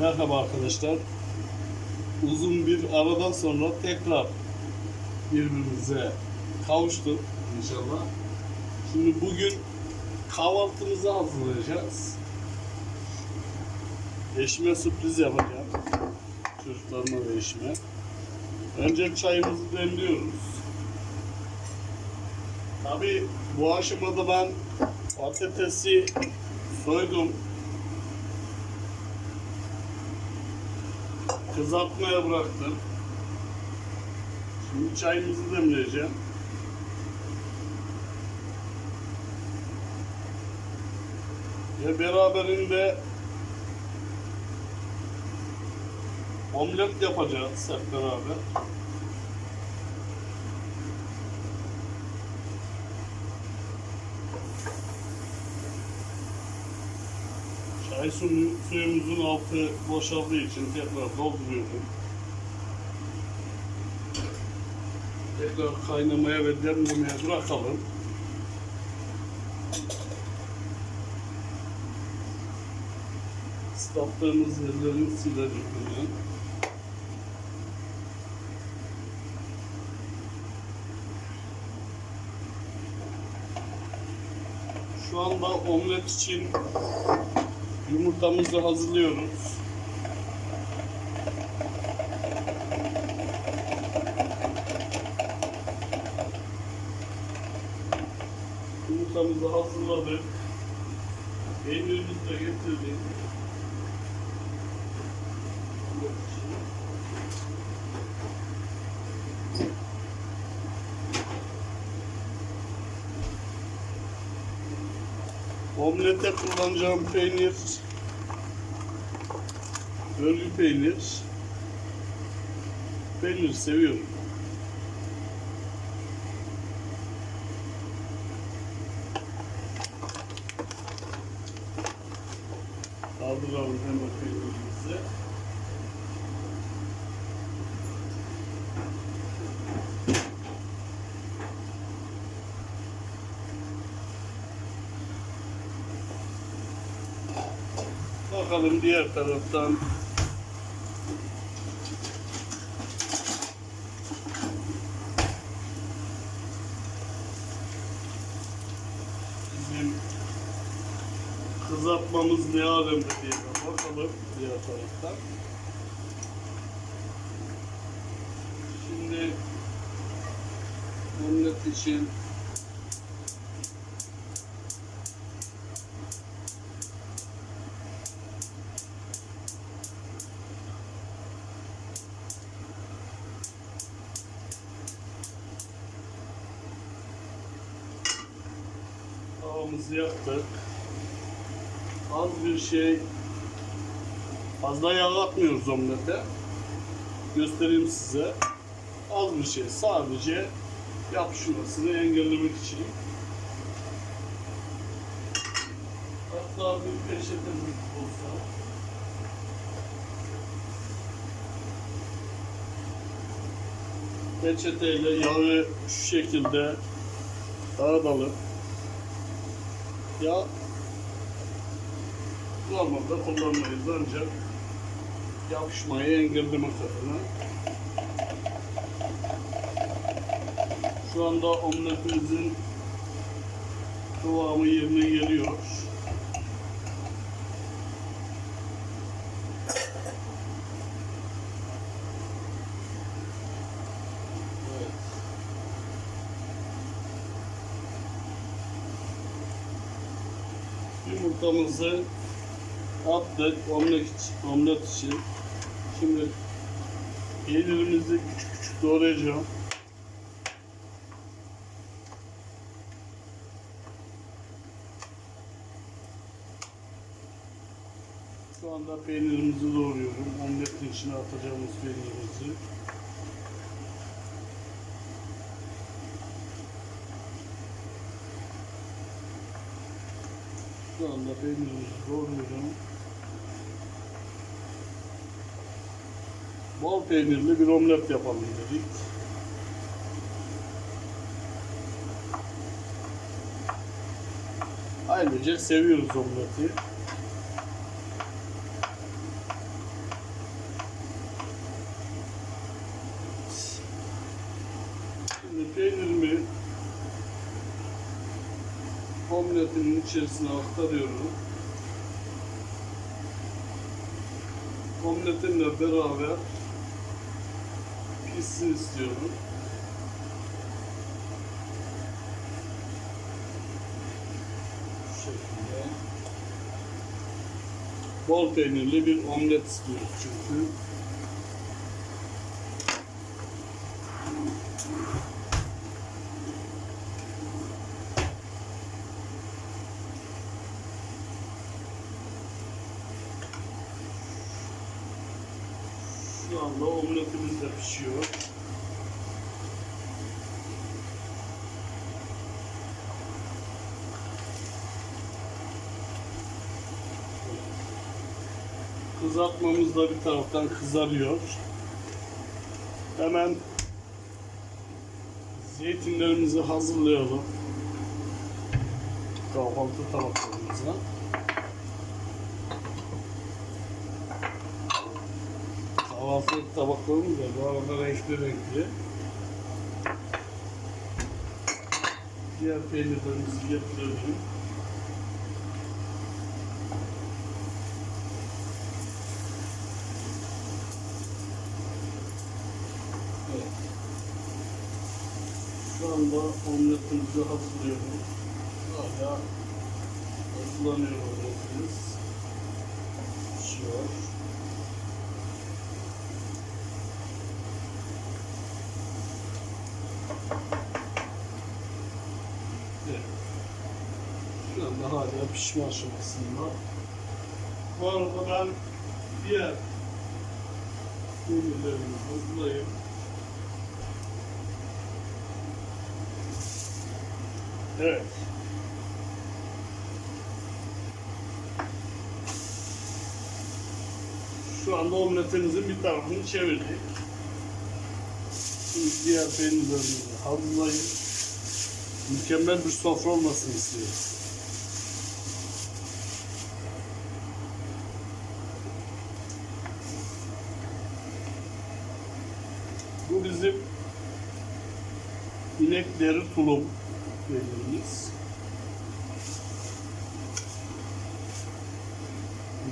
Merhaba arkadaşlar. Uzun bir aradan sonra tekrar birbirimize kavuştuk inşallah. Şimdi bugün kahvaltımızı hazırlayacağız. Eşime sürpriz yapacağım. Çocuklarıma ve eşime. Önce çayımızı demliyoruz. Tabi bu aşamada ben patatesi soydum. Kızartmaya bıraktım. Şimdi çayımızı demleyeceğim. Ve beraberinde omlet yapacağız hep beraber. Suyu, suyumuzun altı boşaldığı için tekrar dolduruyorum. Tekrar kaynamaya ve demlemeye bırakalım. Islattığımız yerlerini silelim hemen. Şu anda omlet için Yumurtamızı hazırlıyoruz. Yumurtamızı hazırladık. Peynirimizi de getirdik. Omlete kullanacağım peynir Örgü peynir. Peynir seviyorum. Kaldıralım hemen peynirimizi. Bakalım diğer taraftan bizim kızartmamız ne alemde diye bakalım diğer taraftan. Şimdi omlet için tavamızı yaktık. Az bir şey fazla yağ atmıyoruz omlete. Göstereyim size. Az bir şey sadece yapışmasını engellemek için. Hatta bir peçetemiz olsa peçeteyle yağı şu şekilde dağıtalım. Ya normalde kullanmayız ancak yapışmayı engellemek adına. Şu anda omletimizin kıvamı yerine geliyor. Evet. Yumurtamızı attık omlet, omlet için. Şimdi peynirimizi küçük küçük doğrayacağım. Şu anda peynirimizi doğruyorum. Omletin içine atacağımız peynirimizi. İnşallah beynimiz zorlayacağım. Bol peynirli bir omlet yapalım dedik. Ayrıca seviyoruz omleti. Şimdi peynirli omletimin içerisine aktarıyorum. Omletimle beraber pişsin istiyorum. Şekilde. Bol peynirli bir omlet istiyoruz çünkü. Şu anda omletimiz de pişiyor. Kızartmamız da bir taraftan kızarıyor. Hemen zeytinlerimizi hazırlayalım. Kahvaltı tabaklarımıza. Kahvaltı tabaklarımız da bu arada renkli renkli. Diğer peynirlerimizi getirelim. Şu anda omletimizi hazırlıyorum. Hala hazırlanıyor omletimiz. Pişiyor. Evet. Şu hala pişme aşamasında. Bu arada ben diğer peynirlerimi hazırlayayım. Evet. Şu anda omletimizin bir tarafını çevirdik. Şimdi diğer peynirlerimizi hazırlayıp mükemmel bir sofra olmasını istiyoruz. Bu bizim inekleri tulum peynirimiz.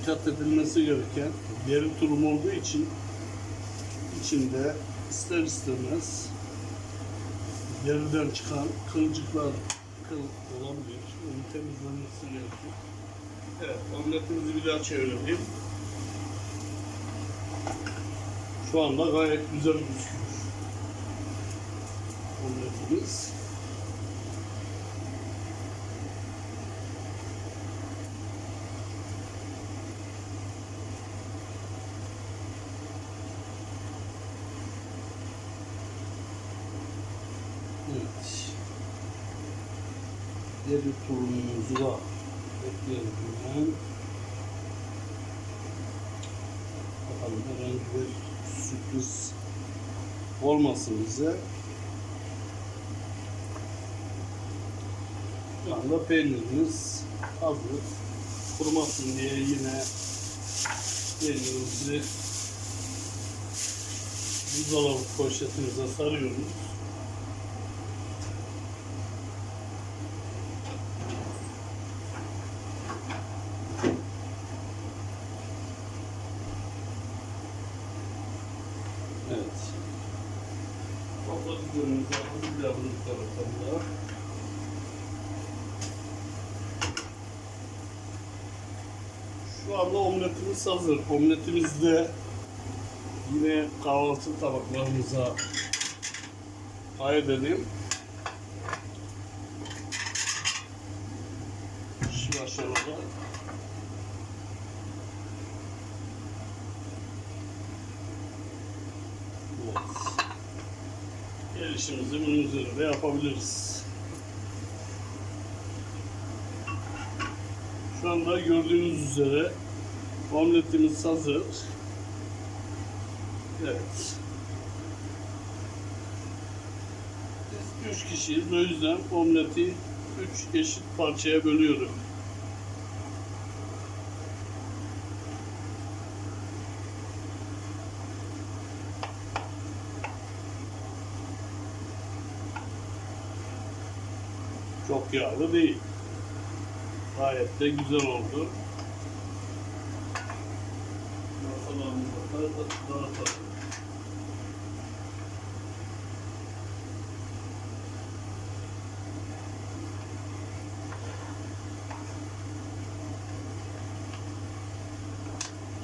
Dikkat edilmesi gereken deri tulum olduğu için içinde ister istemez deriden çıkan kılcıklar kıl olabilir. Onun temizlenmesi gerekiyor. Evet, omletimizi bir daha çevirelim. Şu anda gayet güzel gözüküyor. Omletimiz. Evet. Diğer turumuzu da bekleyelim hemen. Bakalım herhangi bir sürpriz olmasın bize. Anda peynirimiz hazır. Kurumasın diye yine peynirimizi buzdolabı poşetimize sarıyoruz. Evet. Patateslerimizi hazırlayalım bu taraftan da. Şu anda omletimiz hazır. Omletimizi de yine kahvaltı tabaklarımıza kaydedelim. Şu aşamada Evet. Gelişimizi bunun üzerinde yapabiliriz. Şu anda gördüğünüz üzere omletimiz hazır. Evet. Biz üç kişiyiz. O yüzden omleti üç eşit parçaya bölüyorum. Çok yağlı değil. Gayet de güzel oldu. Masalarımızı da dağıtalım.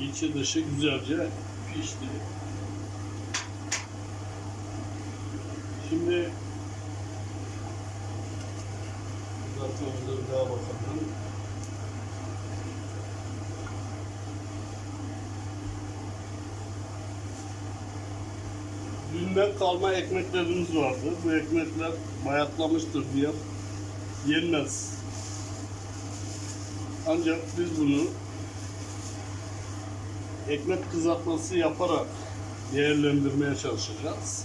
İçi dışı güzelce pişti. Şimdi kızartmamıza bir daha bakalım. Dünden kalma ekmeklerimiz vardı. Bu ekmekler bayatlamıştır diye yenmez. Ancak biz bunu ekmek kızartması yaparak değerlendirmeye çalışacağız.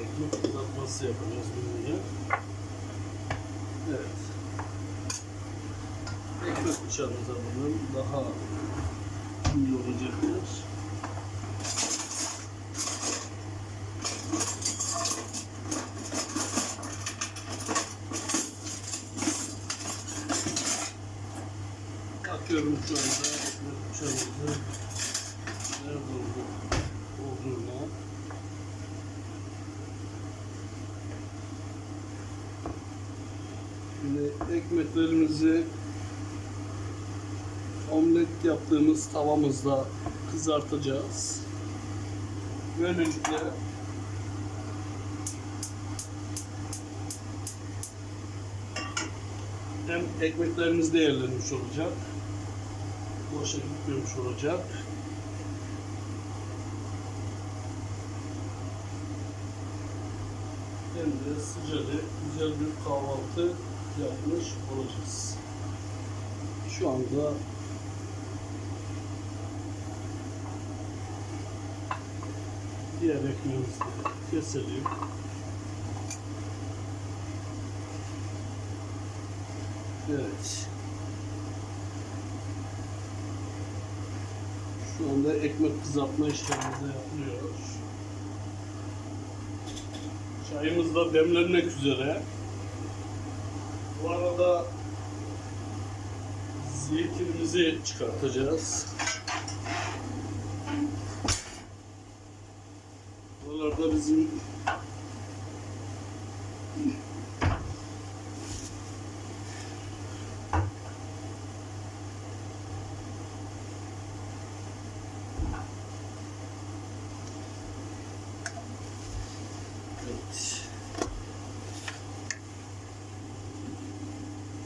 Ekmek kızartması yapacağız bununla. Evet. Ekmek bıçağımıza bunun daha iyi olacaktır. Bakıyorum şu anda ekmek ekmeklerimizi omlet yaptığımız tavamızda kızartacağız. Böylelikle hem ekmeklerimiz değerlenmiş olacak. Boşa gitmemiş olacak. Hem de sıcacık güzel bir kahvaltı yapmış olacağız. Şu anda diğer ekmeğimizi de keselim. Evet. Şu anda ekmek kızartma işlemimiz de yapılıyor. Çayımız da demlenmek üzere. Bu arada zeytinimizi çıkartacağız. Evet.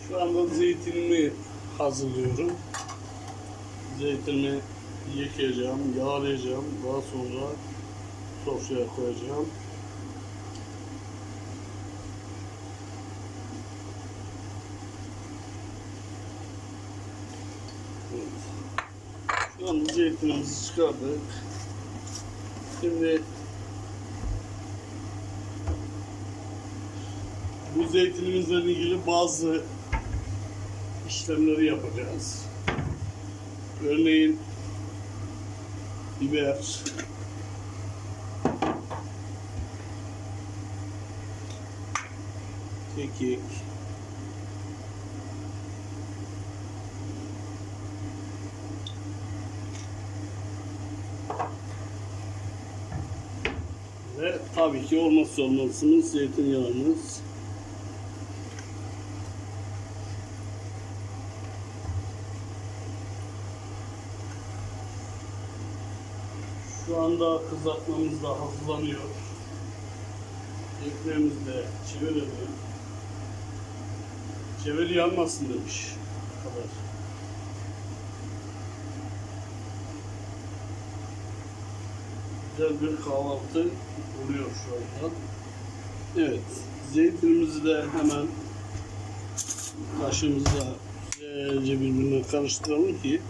Şu anda zeytinimi hazırlıyorum. Zeytinimi yıkayacağım, yağlayacağım. Daha sonra sofraya koyacağım. Evet. Şu anda zeytinimizi çıkardık. Şimdi bu zeytinimizle ilgili bazı işlemleri yapacağız. Örneğin biber, kekik, ve tabii ki olmazsa olmazımız zeytinyağımız. Şu anda kızartmamız da hazırlanıyor. Ekmeğimizi de çevirelim. Çevir yanmasın demiş. Bu kadar. Güzel bir kahvaltı oluyor şu anda. Evet. Zeytinimizi de hemen kaşığımızla güzelce birbirine karıştıralım ki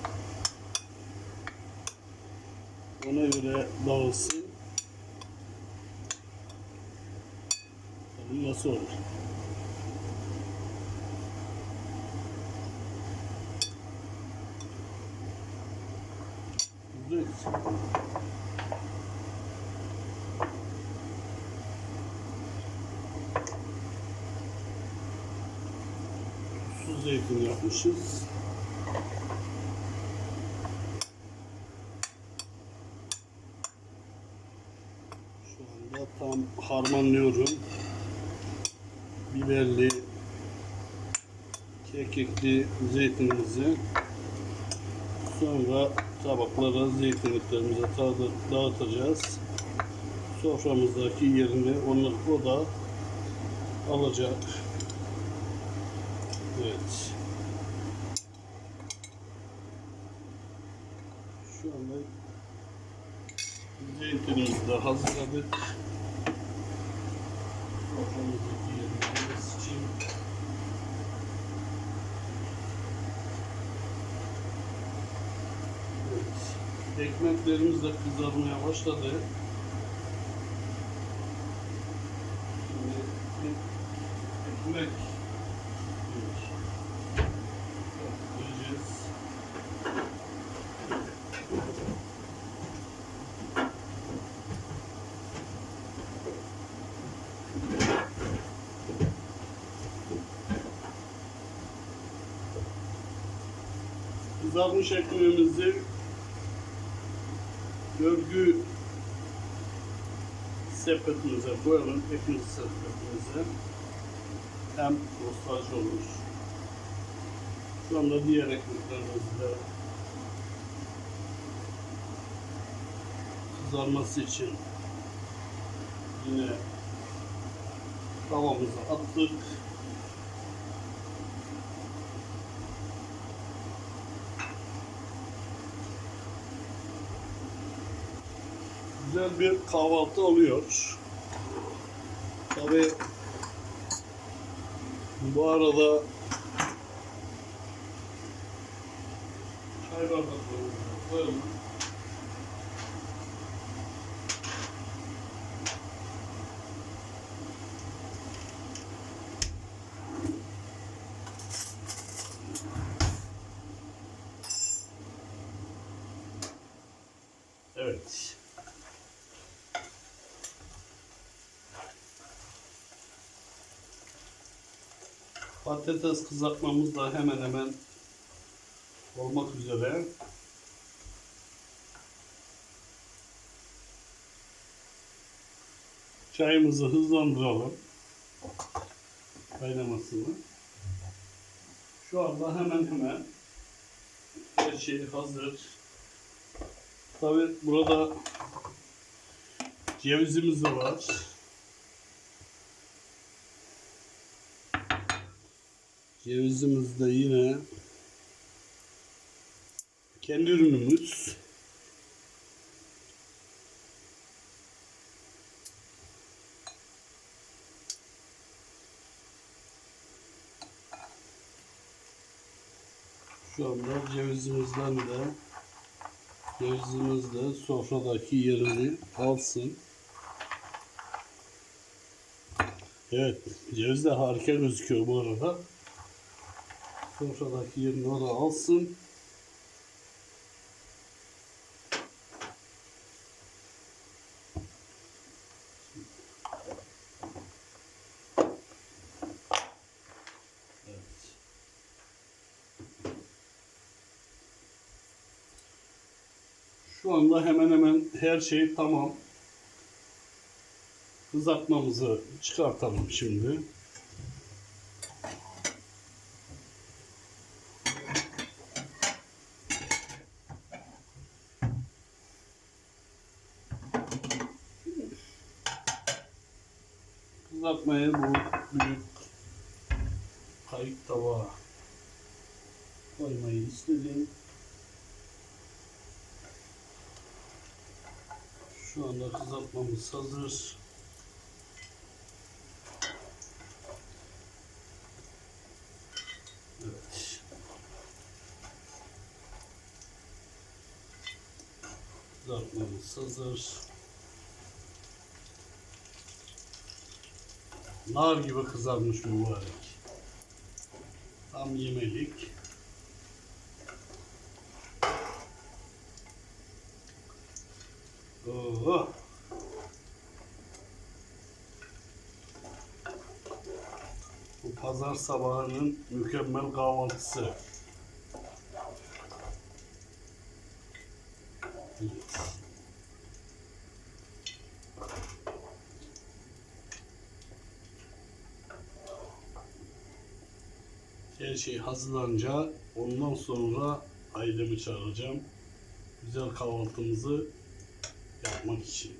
ona göre dağılsın. Nasıl olur. Tuz zeytin yapmışız. Şu anda tam harmanlıyorum. Biberli, kekikli zeytinimizi. Sonra tabaklara zeytinliklerimize dağıtacağız. Soframızdaki yerini onu, o da alacak. Evet. Şu anda zeytinimizi de hazırladık. Soframızdaki yerini sıçayım. Evet. Ekmeklerimiz de kızarmaya başladı. Şimdi ekmek koyacağız. Kızarmış ekmeğimizi örgü sepetimize koyalım. Ekmek sepetimize. Hem nostalji olur. Şu anda diğer ekmeklerimizi de kızarması için yine tavamıza attık. Güzel bir kahvaltı oluyor. Tabii bu arada çay bardaklarımızı koyalım. Evet. Patates kızartmamız da hemen hemen olmak üzere. Çayımızı hızlandıralım. Kaynamasını. Şu anda hemen hemen her şey hazır. Tabi burada cevizimiz de var. Cevizimiz de yine kendi ürünümüz. Şu anda cevizimizden de cevizimiz de sofradaki yerini alsın. Evet, ceviz de harika gözüküyor bu arada. Sofradaki yerini o da alsın. Şu anda hemen hemen her şey tamam. Kızartmamızı çıkartalım şimdi. Kızartmamız hazır. Evet. Kızartmamız hazır. Nar gibi kızarmış mübarek. Tam yemelik. Oo. Bu pazar sabahının mükemmel kahvaltısı. Her şey hazırlanınca ondan sonra ailemi çağıracağım. Güzel kahvaltımızı yapmak için.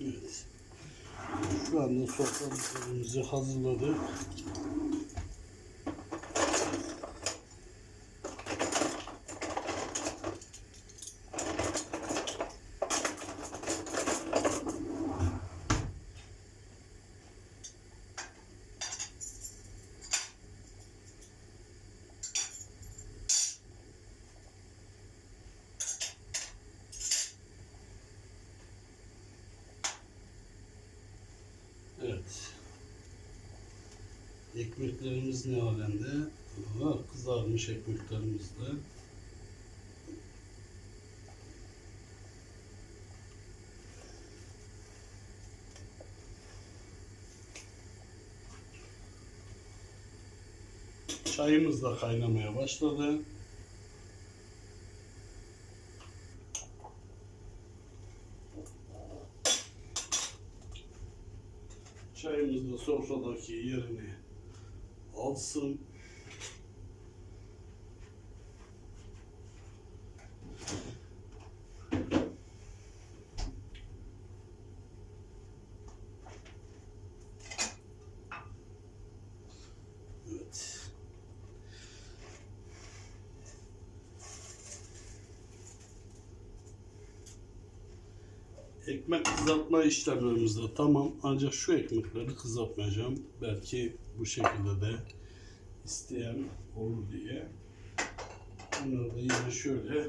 Evet. Şu anda soframızı hazırladık. Evet. Ekmeklerimiz ne alemde? Aa, kızarmış ekmeklerimiz de. Çayımız da kaynamaya başladı. Çayımız da sofradaki yerini alsın. Ekmek kızartma işlemlerimiz de tamam. Ancak şu ekmekleri kızartmayacağım. Belki bu şekilde de isteyen olur diye. Bunları da yine şöyle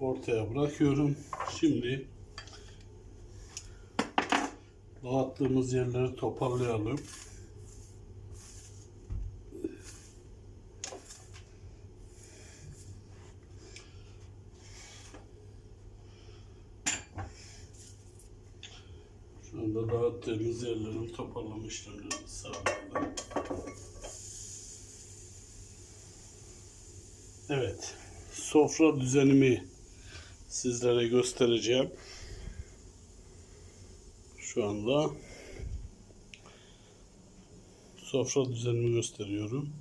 ortaya bırakıyorum. Şimdi dağıttığımız yerleri toparlayalım. Şu anda dağıttığımız yerlerin toparlama işlemlerini sağladım. Evet, sofra düzenimi sizlere göstereceğim. Şu anda sofra düzenimi gösteriyorum.